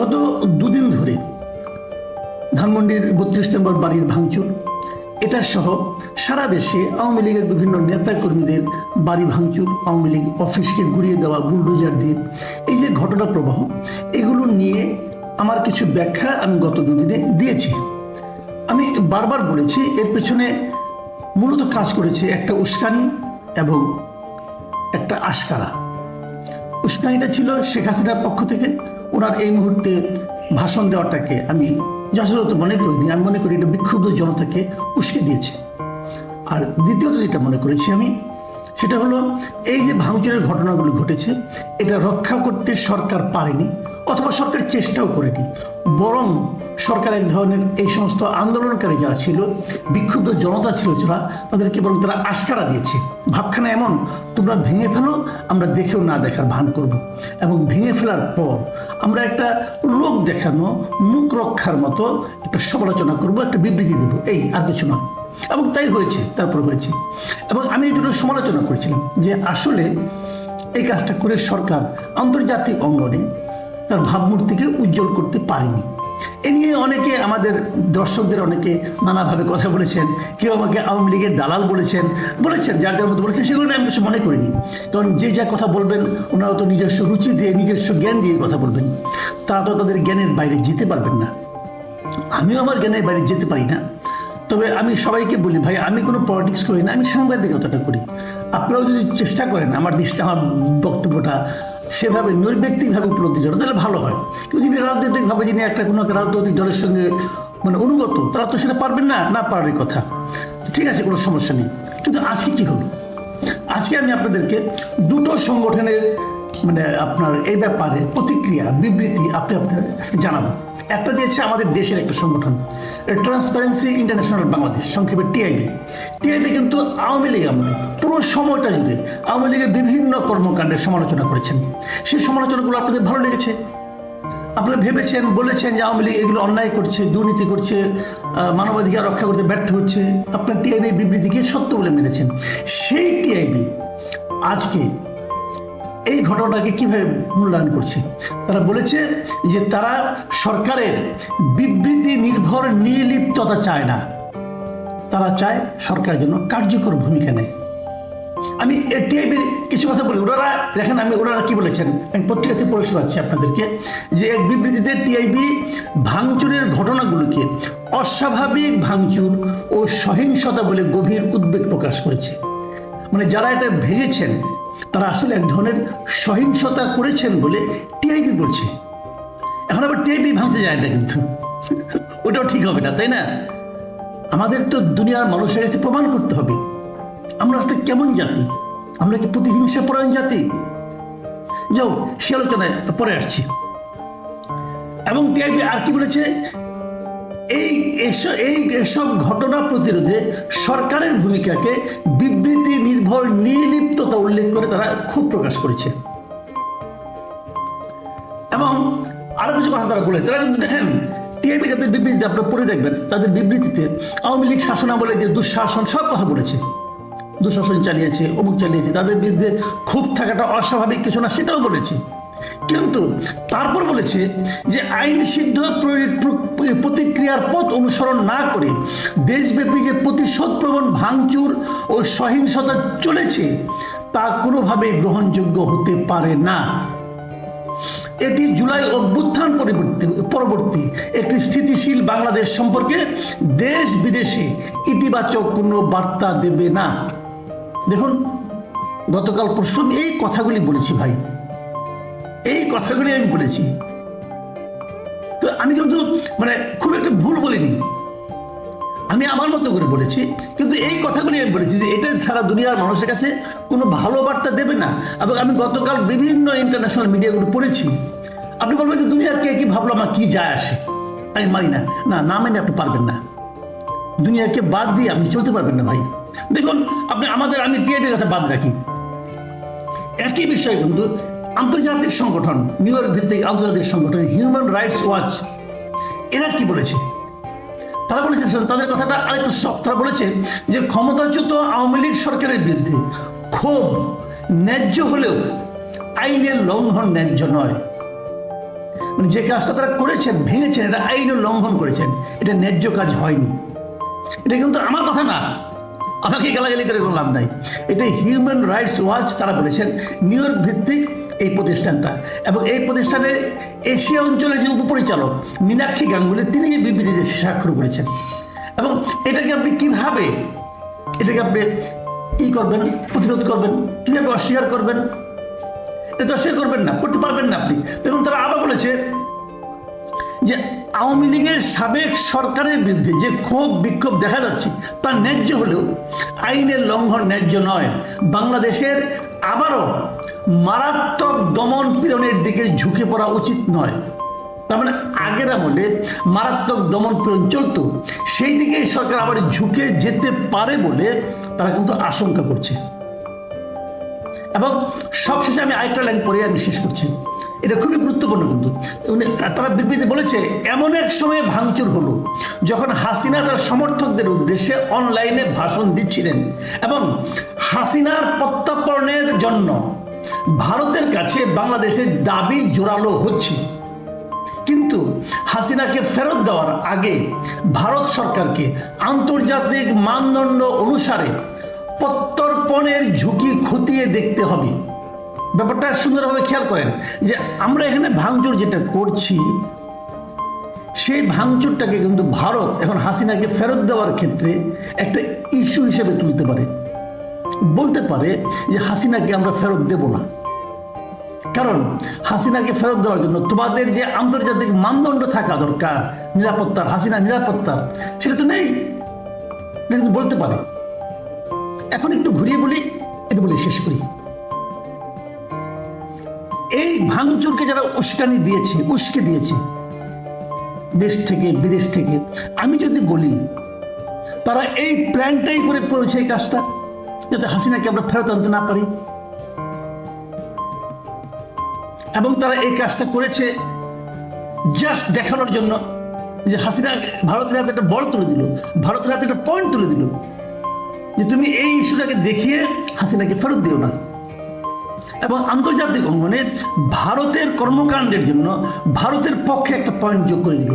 গত দুদিন ধরে ধানমন্ডির বত্রিশ নম্বর বাড়ির ভাঙচুর, এটা সহ সারা দেশে আওয়ামী লীগের বিভিন্ন নেতা কর্মীদের বাড়ি ভাঙচুর, আওয়ামী লীগ অফিসকে ঘুরিয়ে দেওয়া, বুলডোজার দিয়ে। এই যে ঘটনা প্রবাহ, এগুলো নিয়ে আমার কিছু ব্যাখ্যা আমি গত দুদিনে দিয়েছি। আমি বারবার বলেছি, এর পেছনে মূলত কাজ করেছে একটা উস্কানি এবং একটা আশকারা। উস্কানিটা ছিল শেখ হাসিনার পক্ষ থেকে। ওনার এই মুহূর্তে ভাষণ দেওয়াটাকে আমি যথাযথ মনে করিনি, আমি মনে করি এটা বিক্ষুব্ধ জনতাকে উস্কে দিয়েছে। আর দ্বিতীয়ত যেটা মনে করেছি আমি, সেটা হলো এই যে ভাঙচুরের ঘটনাগুলো ঘটেছে, এটা রক্ষা করতে সরকার পারেনি। অথবা সরকার চেষ্টাও করেনি। বরং সরকার এক ধরনের এই সমস্ত আন্দোলনকারী যারা ছিল, বিক্ষুব্ধ জনতা ছিল যারা, তাদেরকে বরং তারা আশকারা দিয়েছে। ভাবখানা এমন, তোমরা ভেঙে ফেলো, আমরা দেখেও না দেখার ভান করব। এবং ভেঙে ফেলার পর আমরা একটা লোক দেখানো, মুখ রক্ষার মতো একটা সমালোচনা করব, একটা বিবৃতি দেব। এই আর কিছু নয়। এবং তাই হয়েছে, তারপর হয়েছে। এবং আমি এই জন্য সমালোচনা করেছিলাম যে আসলে এই কাজটা করে সরকার আন্তর্জাতিক অঙ্গনে তার ভাবমূর্তিকে উজ্জ্বল করতে পারেনি। এ নিয়ে অনেকে আমাদের দর্শকদের অনেকে নানাভাবে কথা বলেছেন, কেউ আমাকে আওয়ামী লীগের দালাল বলেছেন বলেছেন, যার যার মতো বলেছেন, সেগুলো আমি কিছু মনে করিনি। কারণ যে যা কথা বলবেন, ওনারা তো নিজস্ব রুচি দিয়ে, নিজস্ব জ্ঞান দিয়ে কথা বলবেন। তারা তো তাদের জ্ঞানের বাইরে যেতে পারবেন না। আমিও আমার জ্ঞানের বাইরে যেতে পারি না। তবে আমি সবাইকে বলি, ভাই, আমি কোনো পলিটিক্স করি না, আমি সাংবাদিকতাটা করি। আপনারাও যদি চেষ্টা করেন, আমার দৃষ্টি আমার বক্তব্যটা সেভাবে নৈর্ব্যক্তিকভাবে উপলব্ধি করে, তাহলে ভালো হয়। কিন্তু যিনি রাজনৈতিকভাবে, যিনি একটা কোনো রাজনৈতিক দলের সঙ্গে মানে অনুগত, তারা তো সেটা পারবেন না না পারার কথা। ঠিক আছে, কোনো সমস্যা নেই। কিন্তু আজকে কি হলো? আজকে আমি আপনাদেরকে দুটো সংগঠনের মানে আপনার এই ব্যাপারে প্রতিক্রিয়া, বিবৃতি আপনি আপনার আজকে জানাব। একটা দিয়েছে আমাদের দেশের একটা সংগঠন। ট্রান্সপারেন্সি ইন্টারন্যাশনাল বাংলাদেশ, সংক্ষেপে টিআইবি। টিআইবি কিন্তু আওয়ামী লীগ আমলে, পুরো সময়টা জুড়ে আওয়ামী লীগের বিভিন্ন কর্মকাণ্ডের সমালোচনা করেছেন। সেই সমালোচনাগুলো আপনাদের ভালো লেগেছে? আপনারা ভেবেছেন, বলেছেন যে আওয়ামী লীগ এগুলো অন্যায় করছে, দুর্নীতি করছে মানবাধিকার রক্ষা করতে ব্যর্থ হচ্ছে। আপনার টিআইবি বিবৃতিকে সত্য বলে মেনেছেন। সেই টিআইবি আজকে এই ঘটনাটাকে কীভাবে মূল্যায়ন করছে? তারা বলেছে যে তারা সরকারের বিবৃতি নির্ভর নির্লিপ্ততা চায় না। তারা চায় সরকারের জন্য কার্যকর ভূমিকা নেয়। আমি টিআইবির কিছু কথা বলি। ওনারা, দেখেন আমি ওনারা কি বলেছেন? আমি পত্রিকাতে পড়ে শোনাচ্ছি আপনাদেরকে যে এক বিবৃতিতে টিআইবি ভাঙচুরের ঘটনাগুলোকে অস্বাভাবিক ভাঙচুর ও সহিংসতা বলে গভীর উদ্বেগ প্রকাশ করেছে। মানে যারা এটা ভেঙেছেন তারা আসলে এক ধরনের সহিংসতা করেছেন বলে টিআইবি বলছে। এখন আবার টিআইবি ভাঙতে যায় না কিন্তু। ওটাও ঠিক হবে না, তাই না? আমাদের তো দুনিয়ার মানুষের কাছে প্রমাণ করতে হবে। আমরা আসলে কেমন জাতি? আমরা কি প্রতিহিংসা পরায়ণ জাতি? যাও, সে আলোচনায় পরে আসছি। এবং টিআইবি আর কি বলেছে? এই এই এসব ঘটনা প্রতিরোধে সরকারের ভূমিকাকে বিবৃতি নির্ভর নির্লিপ্ততা উল্লেখ করে তারা খুব প্রকাশ করেছে। এবং আরও কিছু কথা তারা বলে তারা কিন্তু দেখেন, টিআইবি যাদের বিবৃতিতে আপনারা পড়ে দেখবেন, তাদের বিবৃতিতে আওয়ামী লীগ শাসন আমলে যে দুঃশাসন, সব কথা বলেছে। দুঃশাসন চালিয়েছে, অমুক চালিয়েছে, তাদের বিরুদ্ধে ক্ষোভ থাকাটা অস্বাভাবিক কিছু না, সেটাও বলেছে। কিন্তু তারপর বলেছে যে আইন সিদ্ধ প্র- প্র- প্রতিক্রিয়ার পথ অনুসরণ না করে দেশব্যাপী যে প্রতিশোধ প্রবণ ভাঙচুর ও সহিংসতা চলেছে, তা কোনোভাবেই গ্রহণযোগ্য হতে পারে না। এটি জুলাই অভ্যুত্থান পরিবর্তী পরবর্তী একটি স্থিতিশীল বাংলাদেশ সম্পর্কে দেশ বিদেশে ইতিবাচক কোনো বার্তা দেবে না। দেখুন, গতকাল পরশু আমি এই কথাগুলি বলেছি ভাই। এই কথাগুলি আমি বলেছি। তো আমি কিন্তু মানে খুব একটা ভুল বলিনি। আমি আমার মতো করে বলেছি, কিন্তু এই কথাগুলি আমি বলেছি যে এটা সারা দুনিয়ার মানুষের কাছে কোনো ভালো বার্তা দেবে না। এবং আমি গতকাল বিভিন্ন ইন্টারন্যাশনাল মিডিয়াগুলো পড়েছি। আপনি বলবেন যে দুনিয়ার কে কি ভাবলো, আমার কি যায় আসে? আমি মানি না। না না মেনে আপনি পারবেন না। দুনিয়াকে বাদ দিয়ে আপনি চলতে পারবেন না ভাই। দেখুন, আপনি আমাদের, আমি টিআইপি কথা বাদ রাখি। একই বিষয় কিন্তু আন্তর্জাতিক সংগঠন নিউ ইয়র্ক ভিত্তিক আন্তর্জাতিক সংগঠন হিউম্যান রাইটস ওয়াচ এরা কি বলেছে? তারা বলেছে তাদের কথাটা আরেকটু শখ তারা বলেছে যে ক্ষমতাচ্যুত আওয়ামী লীগ সরকারের বিরুদ্ধে ক্ষোভ ন্যায্য হলেও আইনের লঙ্ঘন ন্যায্য নয়। মানে যে কাজটা তারা করেছেন, ভেঙেছেন, এটা আইনের লঙ্ঘন করেছেন, এটা ন্যায্য কাজ হয়নি। এটা কিন্তু আমার কথা না। আমাকে গালাগালি করে কোনো লাভ নাই। এটা হিউম্যান রাইটস ওয়াচ তারা বলেছেন নিউ ইয়র্ক ভিত্তিক এই প্রতিষ্ঠানটা। এবং এই প্রতিষ্ঠানের এশিয়া অঞ্চলের যে উপপরিচালক মীনাক্ষী গাঙ্গুলি, তিনি এই বিবৃতিতে স্বাক্ষর করেছেন। এবং এটাকে আপনি কীভাবে, এটাকে আপনি ই করবেন, প্রতিরোধ করবেন, কীভাবে অস্বীকার করবেন? এটা অস্বীকার করবেন না, করতে পারবেন না আপনি। দেখুন, তারা আবার বলেছে যে আওয়ামী লীগের সাবেক সরকারের বিরুদ্ধে যে ক্ষোভ, বিক্ষোভ দেখা যাচ্ছে, তা ন্যায্য হলেও আইনের লঙ্ঘন ন্যায্য নয়। বাংলাদেশের আবারও মারাত্মক দমন পীড়নের দিকে ঝুঁকে পড়া উচিত নয়। তার মানে আগের আমলে মারাত্মক দমন পীড়ন চলতো, সেই দিকে সরকার আবার ঝুঁকে যেতে পারে বলে তারা কিন্তু আশঙ্কা করছে। এবং সবশেষে আমি আরেকটা লাইন পড়ে আমি শেষ করছি। এটা খুবই গুরুত্বপূর্ণ কিন্তু। তারা বিবৃতি বলেছে, এমন এক সময় ভাঙচুর হলো, যখন হাসিনা তার সমর্থকদের উদ্দেশ্যে অনলাইনে ভাষণ দিচ্ছিলেন এবং হাসিনার প্রত্যাপনের জন্য ভারতের কাছে বাংলাদেশের দাবি জোরালো হচ্ছে। কিন্তু হাসিনাকে ফেরত দেওয়ার আগে ভারত সরকারকে আন্তর্জাতিক মানদণ্ড অনুসারে প্রত্যর্পণের ঝুঁকি খতিয়ে দেখতে হবে। ব্যাপারটা সুন্দরভাবে খেয়াল করেন যে আমরা এখানে ভাঙচুর যেটা করছি, সেই ভাঙচুরটাকে কিন্তু ভারত এখন হাসিনাকে ফেরত দেওয়ার ক্ষেত্রে একটা ইস্যু হিসেবে তুলতে পারে। বলতে পারে যে হাসিনাকে আমরা ফেরত দেব না। কারণ হাসিনাকে ফেরত দেওয়ার জন্য তোমাদের যে আন্তর্জাতিক মানদণ্ড থাকা দরকার, নিরাপত্তার, হাসিনা নিরাপত্তার, সেটা তো নেই। কিন্তু বলতে পারে। এখন একটু ঘুরিয়ে বলি, এটা বলে শেষ করি। এই ভাঙচুরকে যারা উস্কানি দিয়েছে, উস্কে দিয়েছে, দেশ থেকে, বিদেশ থেকে, আমি যদি বলি, তারা এই প্ল্যানটাই করে করেছে এই কাজটা। যাতে হাসিনাকে আমরা ফেরত আনতে না পারি। এবং তারা এই কাজটা করেছে জাস্ট দেখানোর জন্য যে হাসিনা ভারতের হাতে একটা বল তুলে দিল, ভারতের হাতে একটা পয়েন্ট তুলে দিল যে তুমি এই ইস্যুটাকে দেখিয়ে হাসিনাকে ফেরত দিও না। এবং আন্তর্জাতিক অঙ্গনে ভারতের কর্মকাণ্ডের জন্য ভারতের পক্ষে একটা পয়েন্ট যোগ করে দিল।